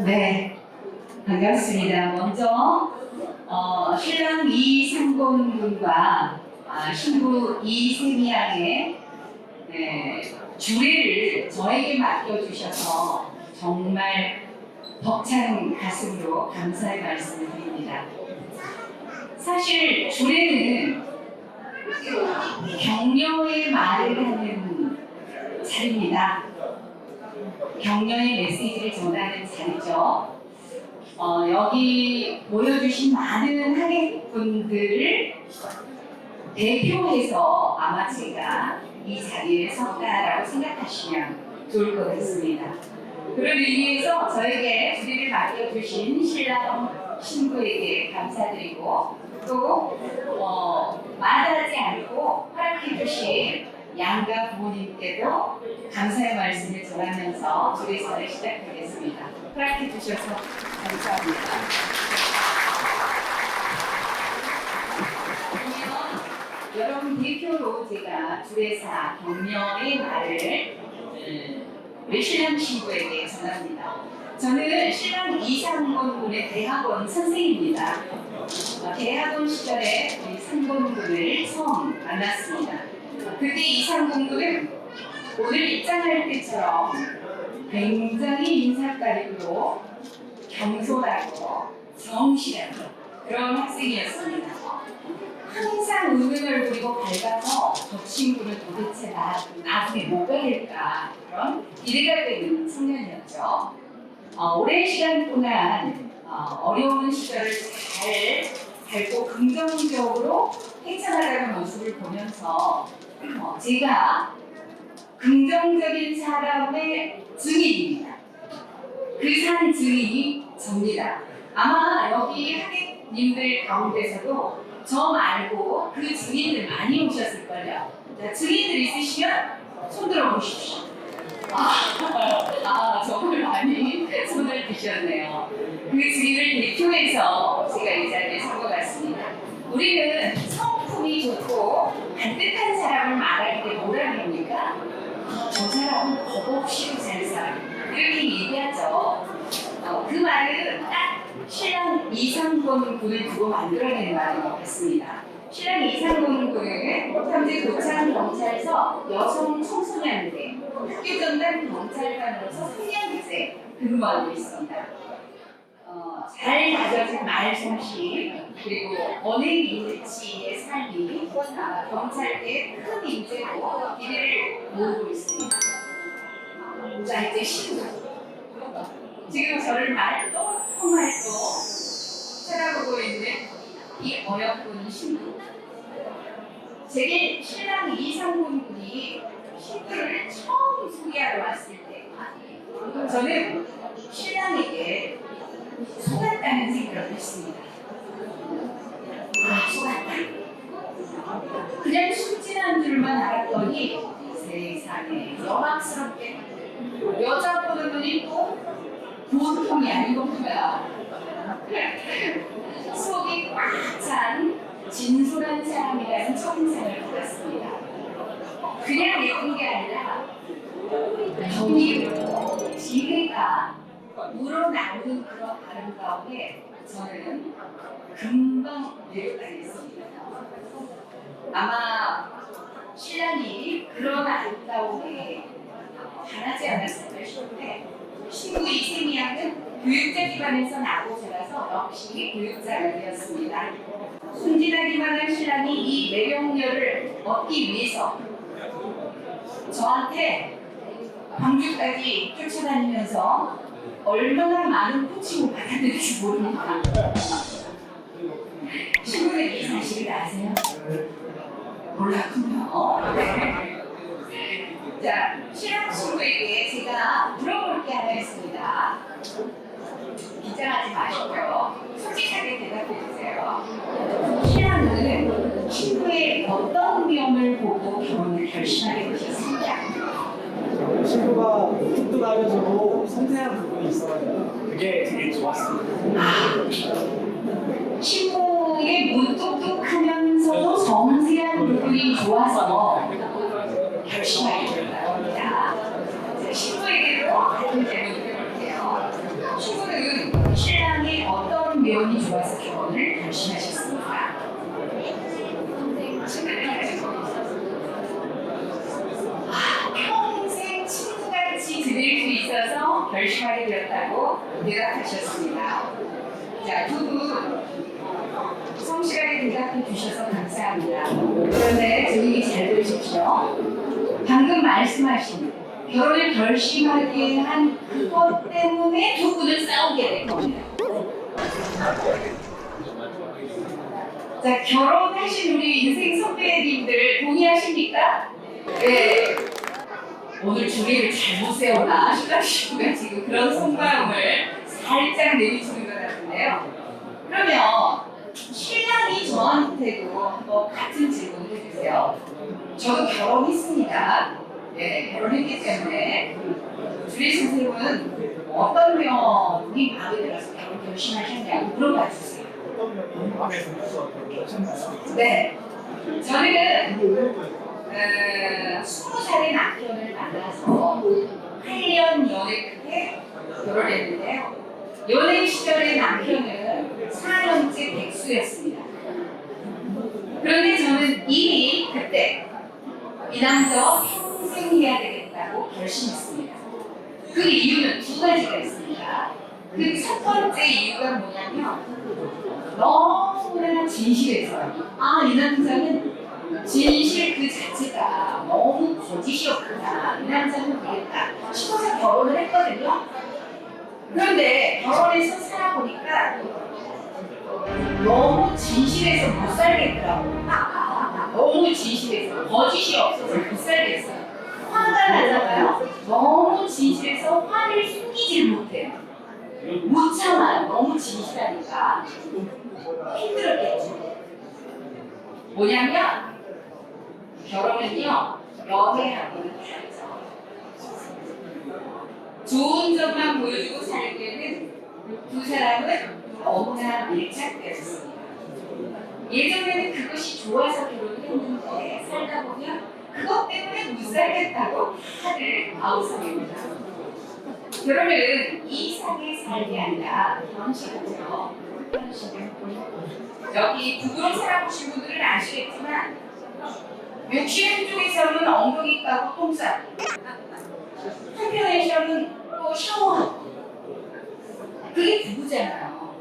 네, 반갑습니다. 먼저 어, 신랑 이상곤 군과 아, 신부 이세미 양의 네, 주례를 저에게 맡겨주셔서 정말 벅찬 가슴으로 감사의 말씀을 드립니다. 사실 주례는 격려의 말을 하는 자리입니다. 격려의 메시지를 전하는 자리죠. 어, 여기 모여주신 많은 하객분들을 대표해서 아마 제가 이 자리에 섰다라고 생각하시면 좋을 것 같습니다. 그런 의미에서 저에게 주리를 맡겨주신 신랑 신부에게 감사드리고 또 어, 말하지 않고 허락해주신 양가 부모님께도 감사의 말씀을 전하면서 주례선을 시작하겠습니다. 허락해 주셔서 감사합니다. 그러면 여러분 대표로 제가 주례사 격려의 말을 음, 신랑 신부에게 전합니다. 저는 신랑 이상곤 군의 대학원 선생입니다. 어, 대학원 시절에 우리 상곤 군을 처음 만났습니다. 그때 이상곤 군은 오늘 입장할 때처럼 굉장히 인사가리고 겸손하고 정실한 그런 학생이었습니다. 항상 웃는 얼굴이고 밝아서 저 친구는 도대체 나, 나중에 뭐가 될까 그런 기대가 되는 청년이었죠. 어, 오랜 시간 동안 어, 려운 시절을 잘 살고 긍정적으로 헤쳐나가는 모습을 보면서 어, 제가 긍정적인 사람의 증인입니다. 그 산 증인이 접니다. 아마 여기 하객님들 가운데서도 저 말고 그 증인들 많이 오셨을걸요. 자, 증인들 있으시면 손 들어 보십시오. 아, 아, 정말 많이 손을 드셨네요. 그 증인을 대표해서 제가 이 자리에 선 것 같습니다. 우리는 성품이 좋고 반듯한 사람을 말할 때 뭐라 그럽니까? 저 사람은 겁 없이 잘 살아. 이렇게 얘기하죠. 어, 그 말은 딱 신랑 이상권 군을 두고 만들어낸 말인 것 같습니다. 신랑 이상권 군은 현재 도창 경찰서 여성 청소년대 학교 전담 경찰관으로서 3년째 근무하고 있습니다. 어, 잘 다져진 말 솜씨 그리고 언행 일치의 삶이 아, 경찰계의 큰 인재로 기대를 모으고 있습니다. 자 이제 신부 지금 저를 말도 통말도 쳐다보고 있는 이 어여쁜 신부 제게 신랑 이상훈 군이 신부를 처음 소개하러 왔을 때 저는 신랑에게 속았다는 생각을 했습니다. 아, 속았다. 그냥 순진한 줄만 알았더니 세상에 영악스럽게 여자 보는 눈이 또 보통이 아니거든요. 속이 꽉 찬 진솔한 사람이라는 첫인상을 받았습니다. 그냥 예쁜 게 아니라 정의로 지혜가 우러나오는 그런 아름다움에 저는 금방 매료당했습니다. 아마 신랑이 그런 아름다움에 반하지 않았을까 싶은데 신부 이세미 양은 교육자 기반에서 나고 자라서 역시 교육자가 되었습니다. 순진하기만 한 신랑이 이 매력녀를 얻기 위해서 저한테 광주까지 쫓아다니면서 얼마나 많은 코칭을 받았는지 모릅니다. 신부는 이 사실을 아세요? 몰랐군요. 네. 자, 신랑 친구에게 제가 물어 하나 있습니다. 긴장하지 마시고요. 솔직하게 대답해 주세요. 신랑은 친구의 어떤 면을 보고 결혼을 결심하게 되셨습니까? 친구가 뚱뚱하면서도 섬세한 부분이 있어가지고 그게 되게 좋았어요. 친구의 무뚝뚝하면서도 섬세한 부분이 좋아서 결심하게 결혼을 결심하셨습니다. 아, 평생 친구같이 지낼 수 있어서 결심하게 되었다고 대답하셨습니다. 자, 두 분 성실하게 대답해 주셔서 감사합니다. 그런데 주님이 잘 들으십시오. 방금 말씀하신 결혼을 결심하게 한 그것 때문에 두 분은 싸우게 된 겁니다. 자, 결혼하신 우리 인생 선배님들 동의하십니까? 네. 오늘 주례를 잘못 세웠나 싶으시구가 지금 그런 속마음을 살짝 내비치는 것 같은데요. 그러면 신랑이 저한테도 한번 같은 질문을 해주세요. 저도 결혼했습니다. 네, 결혼했기 때문에 주례 선생님은 어떤 면이 마음에 들어서 결혼 결심하셨냐고 물어봐 주세요. 네, 저는 어, 스무 살의 남편을 만나서 8년 연애 끝에 결혼했는데요. 연애 시절의 남편은 4년째 백수였습니다. 그런데 저는 이미 그때 이 남자와 평생 해야 되겠다고 결심했습니다. 그 이유는 두 가지가 있습니다. 그 첫 번째 이유가 뭐냐면 너무나 진실해서요. 아, 이 남자는 진실 그 자체가 너무 거짓이었구나. 이 남자는 되겠다 싶어서 결혼을 했거든요. 그런데 결혼해서 살아보니까 너무 진실해서 못 살겠더라고. 너무 진실해서 거짓이 없어서 못 살겠어요. 화가 나잖아요. 너무 진실해서 화를 숨기질 못해요. 못 참아요. 너무 진실하니까 힘들었겠죠. 뭐냐면 결혼은요 연애하고는 다르죠. 좋은 점만 보여주고 살기에는 두 사람은 너무나 밀착되었습니다. 예전에는 그것이 좋아서 결혼을 했는데 살다 보면 그것 때문에 못 살겠다고 다들 아우성입니다. 그러면 이 상의 삶이 아니라 결혼식이죠. 여기 부부로 살아보신 분들은 아시겠지만 욕실 쪽에서는 엉덩이 까고 똥 싸고 한편에서는 또 샤워하고 그게 부부잖아요.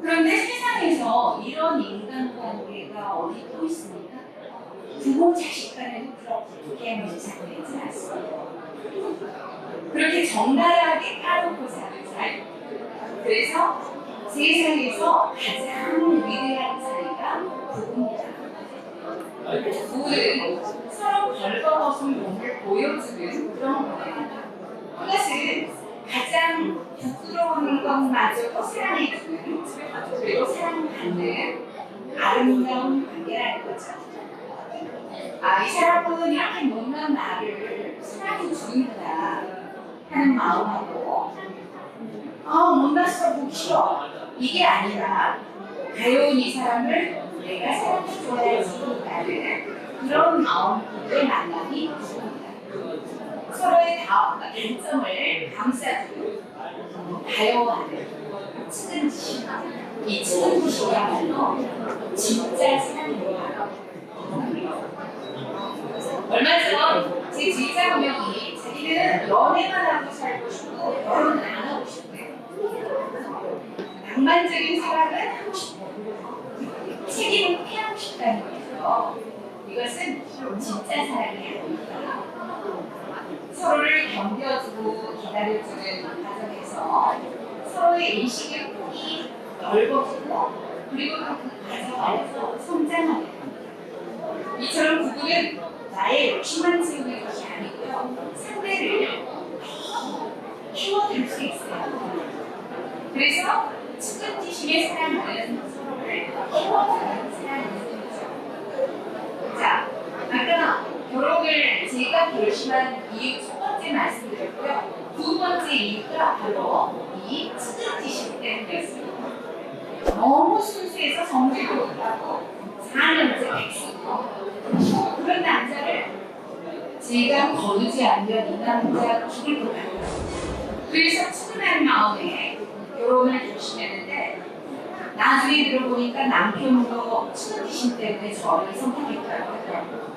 그런데 세상에서 이런 인간관계가 어디 또 있습니까? 부모 자식 간에도 그렇게 밀착되지 않습니다. 그렇게 적나라하게 까놓고 삶. 그래서 세상에서 가장 위대한 사이가 부부입니다. 부부는 서로 벌거벗은 몸을 보여주는 그런 거예요. 그것은 가장 부끄러운 것마저도 사랑해주는 그리고 사랑받는 아름다운 관계라는 거죠. 아, 이 사람은 이렇게 못난 나를 사랑해주는구나 하는 마음하고 아, 못났어, 보기 싫어. 이게 아니라 가여운 이 사람을 내가 사랑해줘야지라는 그런 마음의 만남이 있습니다. 서로의 다- 단점을 감싸주고 다여하는 측은지심. 이 측은지심이야말로 진짜 사랑입니다. 얼마 전 제 지휘자 한 명이 자기는 연애만 하고 살고 싶고 결혼은 안 하고 싶대요. 낭만적인 사랑은 하고 싶고 책임은 피하고 싶다는 거죠. 이것은 진짜 사랑이 아닙니다. 서로를 견뎌주고 기다려주는 과정에서 서로의 인식의 폭이 넓어지고 그리고 그 과정 안에서 성장하게 됩니다. 이처럼 부부는 나의 욕심만 채우는 것이 아니고요. 상대를 키워줄 수 있어요. 그래서 키워주는 사랑이죠. 자, 아까 결혼을 제가 결심한 이유 첫 번째 말씀드렸고요. 두 번째 이유가 바로 이 측은지심 때문이었습니다. 너무 순수해서 성질도 못하고 4년째 백수고 그런 남자를 제가 거두지 않으면 이 남자 죽을 것 같아요. 그래서 측은한 마음에 결혼을 결심했는데 나중에 들어보니까 남편도 친구신 때문에 저를 선택했다고 하더라고요.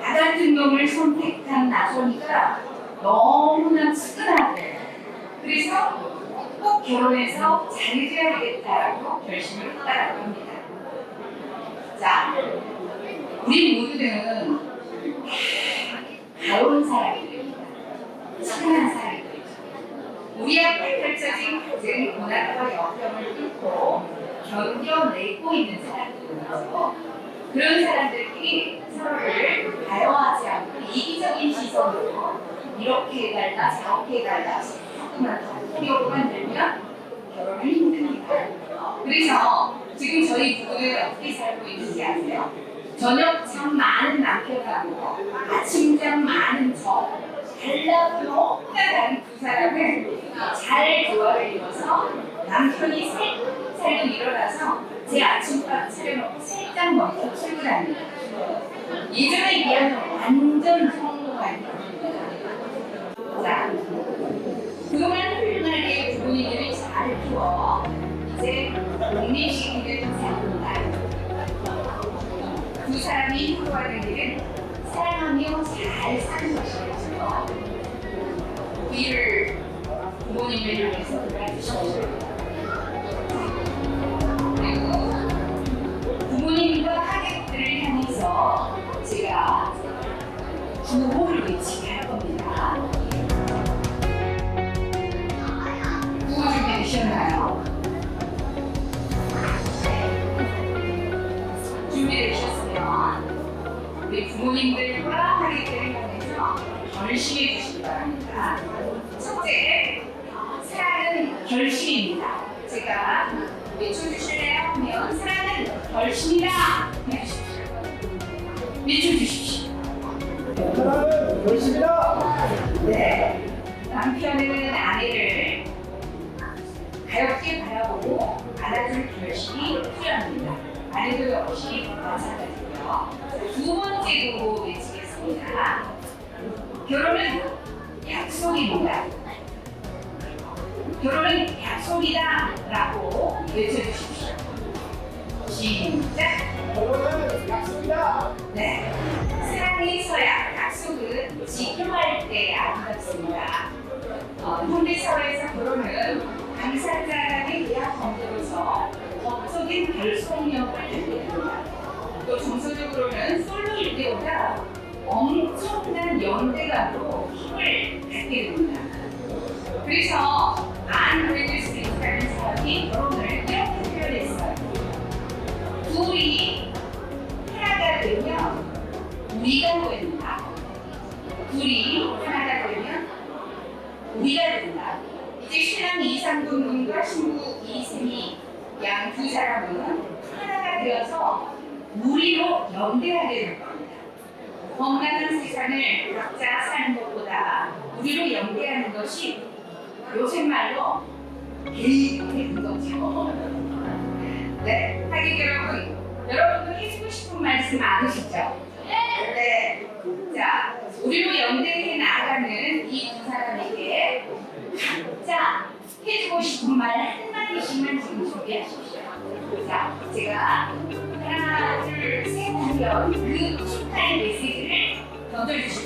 나 같은 놈을 선택한 나소니까 너무나 측은하대. 그래서 꼭 결혼해서 잘해줘야겠다라고 결심을 했다고 합니다. 자, 우리 모두는 가여운 사람들입니다. 측은한 사람들이죠. 우리 앞에 펼쳐진 가진 고난과 역경을 뚫고 견뎌내고 있는 사람들이죠. 그런 사람들끼리 서로를 가여하지 않고 이기적인 시선으로 이렇게 해달라 저렇게 해달라 자꾸만 덕후려고 만들면 결혼을 힘듭니다. 그래서 지금 저희 부부는 어떻게 살고 있는지 아세요? 저녁 잠 많은 남편하고 아침 잠 많은 저 너무나 다른 두 사람을 잘 조화를 이뤄서 남편이 살살도 일어나서 제 아침밥 차려놓고 살짝 먼저 출근합니다. 예전에 비하면 완전 성공한 겁니다. 자, 그동안 훌륭하게 부모님들이 잘 키워 이제 독립시키게 된 사람입니다. 두 사람이 행복하는 길은 사랑하며 잘 사는 것이겠 죠. 이를 부모님을 향해서 돌아주십시오. 외쳐주십시오. 사랑은 결심이다. 네. 남편은 아내를 가엽게 바라보고 안아줄 결심이 필요합니다. 아내도 역시 마찬가지고요. 두 번째로 외치겠습니다. 결혼은 약속입니다. 결혼은 약속이다 라고 외쳐주십시오. 시작! 지켜야 할때 아름답습니다. 어, 현대 사회에서 결혼은 당사자 간의 계약 범죄로서 법적인 결속력을 갖게 됩니다. 또 정서적으로는 솔로일 때보다 엄청난 연대감으로 힘을 갖게 됩니다. 그래서 안 우리로 연대하는 것이 요새 말로 개인의 거죠. 네, 하객 여러분, 여러분도 해주고 싶은 말씀 많으시죠? 네. 자, 우리로 연대해 나아가는 이 두 사람에게 각자 해주고 싶은 말 한마디씩만 지금 준비하십시오. 자, 제가 하나, 둘, 셋 하면 그 축하의 메시지를 던져주십시오.